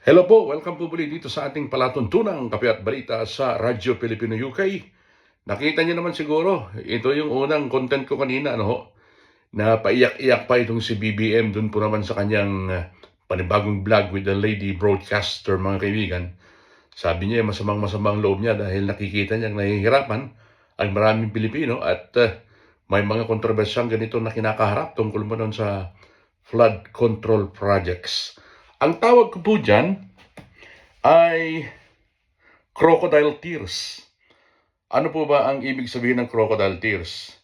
Hello po, welcome po muli dito sa ating palatuntunang kape at balita sa Radyo Pilipino UK. Nakita niyo naman siguro, ito yung unang content ko kanina, ano ho, na paiyak-iyak pa itong si BBM dun po naman sa kanyang uh, panibagong vlog with the lady broadcaster, mga kaibigan. Sabi niya, masamang-masamang loob niya dahil nakikita niyang nahihirapan ang maraming Pilipino at uh, may mga kontrobersyang ganito na kinakaharap tungkol mo nun sa flood control projects. Ang tawag ko po dyan ay crocodile tears. Ano po ba ang ibig sabihin ng crocodile tears?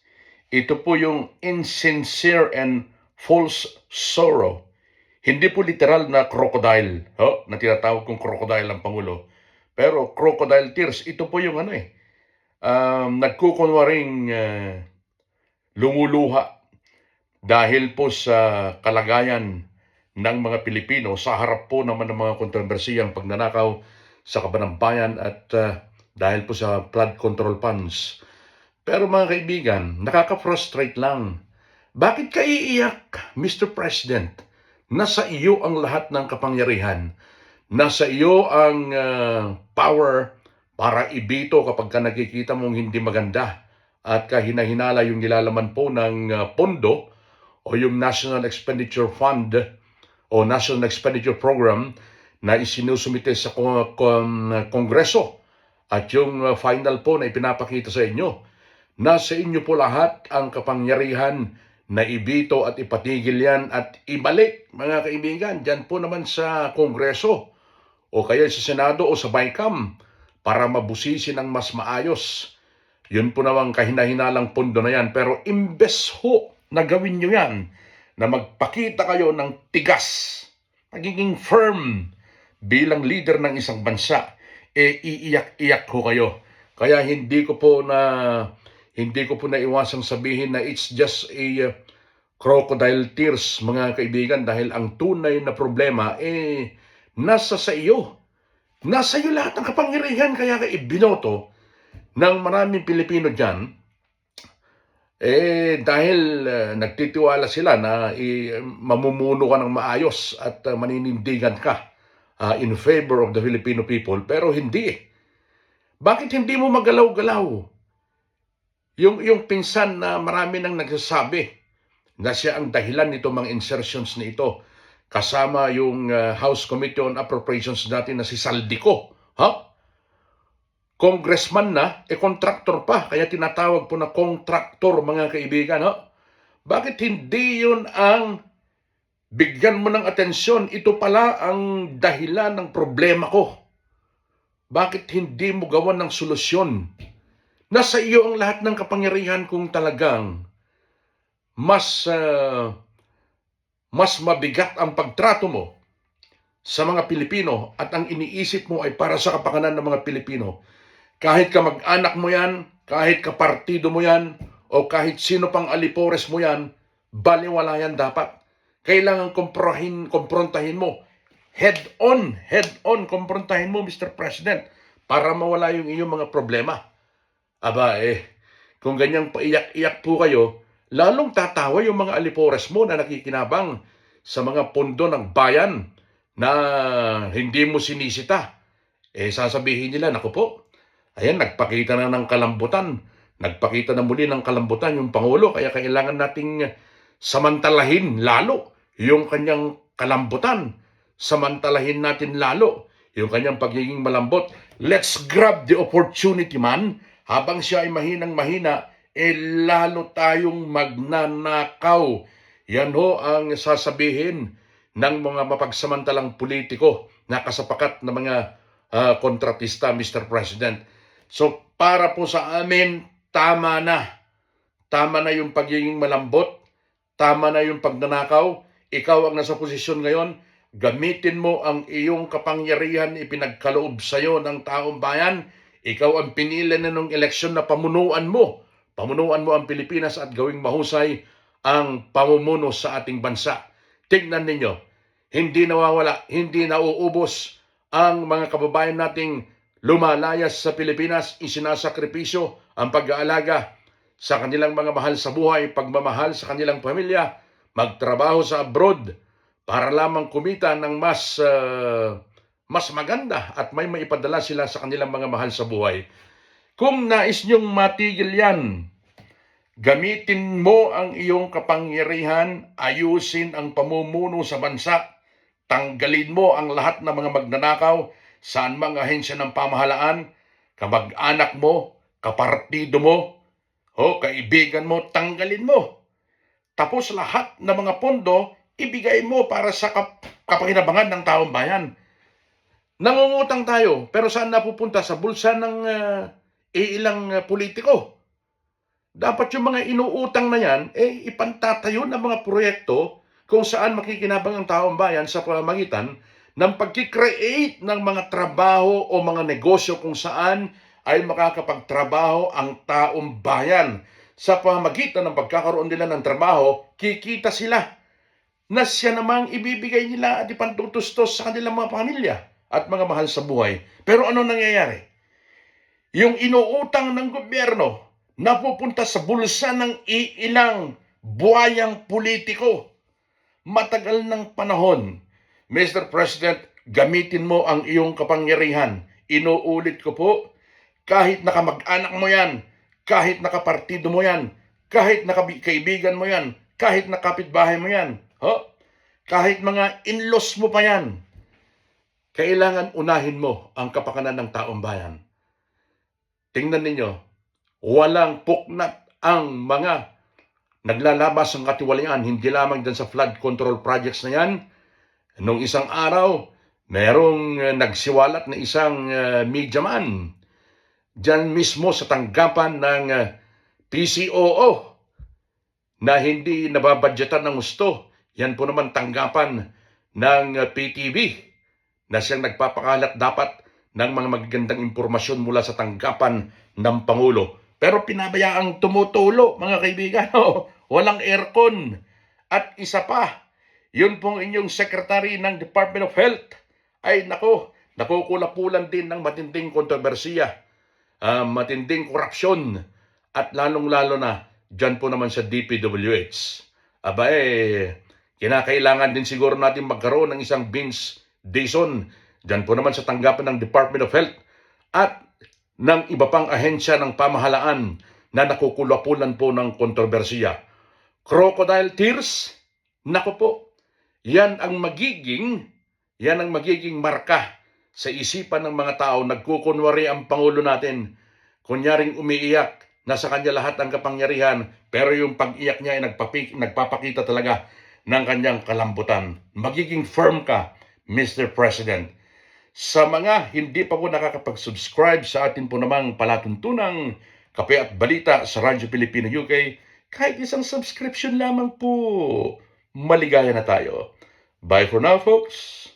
Ito po yung insincere and false sorrow. Hindi po literal na crocodile, ho, na tinatawag kong crocodile ang Pangulo. Pero crocodile tears, ito po yung ano eh, um, nagkukunwaring uh, lumuluha dahil po sa kalagayan ng mga Pilipino sa harap po naman ng mga kontrobersiyang pagnanakaw sa kabanambayan at uh, dahil po sa flood control funds. Pero mga kaibigan, nakaka-frustrate lang. Bakit ka iiyak, Mr. President? Nasa iyo ang lahat ng kapangyarihan. Nasa iyo ang uh, power para ibito kapag ka nakikita mong hindi maganda at kahina-hinala yung nilalaman po ng uh, pondo o yung National Expenditure Fund o National Expenditure Program na isinusumite sa kong, kong, Kongreso at yung uh, final po na ipinapakita sa inyo. Nasa inyo po lahat ang kapangyarihan na ibito at ipatigil yan at ibalik, mga kaibigan, dyan po naman sa Kongreso o kaya sa Senado o sa BICAM para mabusisi ng mas maayos. Yun po namang kahinahinalang pondo na yan. Pero imbes ho na gawin nyo yan, na magpakita kayo ng tigas, pagiging firm bilang leader ng isang bansa, eh iiyak-iyak ko kayo. Kaya hindi ko po na hindi ko po naiwasang sabihin na it's just a uh, crocodile tears mga kaibigan dahil ang tunay na problema eh nasa sa iyo. Nasa iyo lahat ng kapangyarihan kaya ka ibinoto ng maraming Pilipino diyan eh, dahil uh, nagtitiwala sila na eh, mamumuno ka ng maayos at uh, maninindigan ka uh, in favor of the Filipino people, pero hindi. Bakit hindi mo magalaw-galaw? Yung, yung pinsan na marami nang nagsasabi na siya ang dahilan nito mga insertions na ito, kasama yung uh, House Committee on Appropriations natin na si Saldico. Huh? Congressman na, e contractor pa, kaya tinatawag po na contractor mga kaibigan. No? Bakit hindi yun ang bigyan mo ng atensyon? Ito pala ang dahilan ng problema ko. Bakit hindi mo gawan ng solusyon? Nasa iyo ang lahat ng kapangyarihan kung talagang mas uh, mas mabigat ang pagtrato mo sa mga Pilipino at ang iniisip mo ay para sa kapakanan ng mga Pilipino kahit ka mag-anak mo yan, kahit ka partido mo yan, o kahit sino pang alipores mo yan, baliwala yan dapat. Kailangan komprohin, komprontahin mo. Head on, head on, komprontahin mo, Mr. President, para mawala yung iyong mga problema. Aba eh, kung ganyang paiyak-iyak po kayo, lalong tatawa yung mga alipores mo na nakikinabang sa mga pondo ng bayan na hindi mo sinisita. Eh, sasabihin nila, naku po, Ayan, nagpakita na ng kalambutan. Nagpakita na muli ng kalambutan yung Pangulo. Kaya kailangan nating samantalahin lalo yung kanyang kalambutan. Samantalahin natin lalo yung kanyang pagiging malambot. Let's grab the opportunity man. Habang siya ay mahinang mahina, eh lalo tayong magnanakaw. Yan ho ang sasabihin ng mga mapagsamantalang politiko na kasapakat na mga uh, kontratista, Mr. President. So, para po sa amin, tama na. Tama na yung pagiging malambot. Tama na yung pagnanakaw. Ikaw ang nasa posisyon ngayon. Gamitin mo ang iyong kapangyarihan ipinagkaloob sa iyo ng taong bayan. Ikaw ang pinili na ng eleksyon na pamunuan mo. Pamunuan mo ang Pilipinas at gawing mahusay ang pamumuno sa ating bansa. Tingnan ninyo, hindi nawawala, hindi nauubos ang mga kababayan nating lumalayas sa Pilipinas, isinasakripisyo ang pag-aalaga sa kanilang mga mahal sa buhay, pagmamahal sa kanilang pamilya, magtrabaho sa abroad para lamang kumita ng mas uh, mas maganda at may maipadala sila sa kanilang mga mahal sa buhay. Kung nais niyong matigil yan, gamitin mo ang iyong kapangyarihan, ayusin ang pamumuno sa bansa, tanggalin mo ang lahat ng mga magnanakaw, saan mang ahensya ng pamahalaan, kamag-anak mo, kapartido mo, o kaibigan mo, tanggalin mo. Tapos lahat ng mga pondo, ibigay mo para sa kap- kapakinabangan ng taong bayan. Nangungutang tayo, pero saan napupunta? Sa bulsa ng ah, iilang ah, politiko. Dapat yung mga inuutang na yan, eh, ipantatayo ng mga proyekto kung saan makikinabang ang taong bayan sa pamamagitan ng pagkikreate ng mga trabaho o mga negosyo kung saan ay makakapagtrabaho ang taong bayan. Sa pamamagitan ng pagkakaroon nila ng trabaho, kikita sila na siya namang ibibigay nila at ipantutustos sa kanilang mga pamilya at mga mahal sa buhay. Pero ano nangyayari? Yung inuutang ng gobyerno napupunta sa bulsa ng iilang buhayang politiko. Matagal ng panahon, Mr. President, gamitin mo ang iyong kapangyarihan. Inuulit ko po, kahit nakamag-anak mo yan, kahit nakapartido mo yan, kahit nakaibigan mo yan, kahit nakapitbahay mo yan, ho? kahit mga in-laws mo pa yan, kailangan unahin mo ang kapakanan ng taong bayan. Tingnan ninyo, walang puknat ang mga naglalabas ng katiwalian, hindi lamang dyan sa flood control projects na yan. Nung isang araw, merong uh, nagsiwalat na isang uh, media man dyan mismo sa tanggapan ng uh, PCOO na hindi nababadgetan ng gusto. Yan po naman tanggapan ng PTV na siyang nagpapakalat dapat ng mga magagandang impormasyon mula sa tanggapan ng Pangulo. Pero pinabayaang tumutulo, mga kaibigan. Walang aircon. At isa pa, yun pong inyong secretary ng Department of Health ay nako, nakukulapulan din ng matinding kontrobersiya, ah, matinding korupsyon, at lalong-lalo na dyan po naman sa DPWH. Aba eh, kinakailangan din siguro natin magkaroon ng isang Vince Dayson dyan po naman sa tanggapan ng Department of Health at ng iba pang ahensya ng pamahalaan na nakukulapulan po ng kontrobersiya. Crocodile tears? Nako po, yan ang magiging, yan ang magiging marka sa isipan ng mga tao. Nagkukunwari ang Pangulo natin. Kunyaring umiiyak, nasa kanya lahat ang kapangyarihan, pero yung pag-iyak niya ay nagpapi, nagpapakita talaga ng kanyang kalambutan. Magiging firm ka, Mr. President. Sa mga hindi pa po nakakapag-subscribe sa atin po namang palatuntunang kape at balita sa Radyo Pilipino UK, kahit isang subscription lamang po, maligaya na tayo. Bye for now, folks.